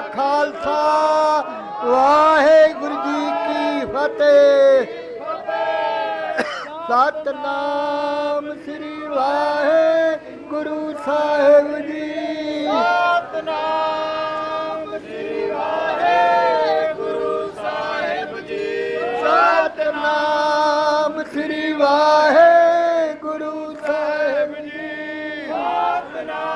Khalsa. Waheguru ji Ki Fateh. Satnam Sri Waheguru Sahib ji. Satnam Sri Waheguru Sahib ji. Satnam Sri Waheguru Sahib ji. Satnam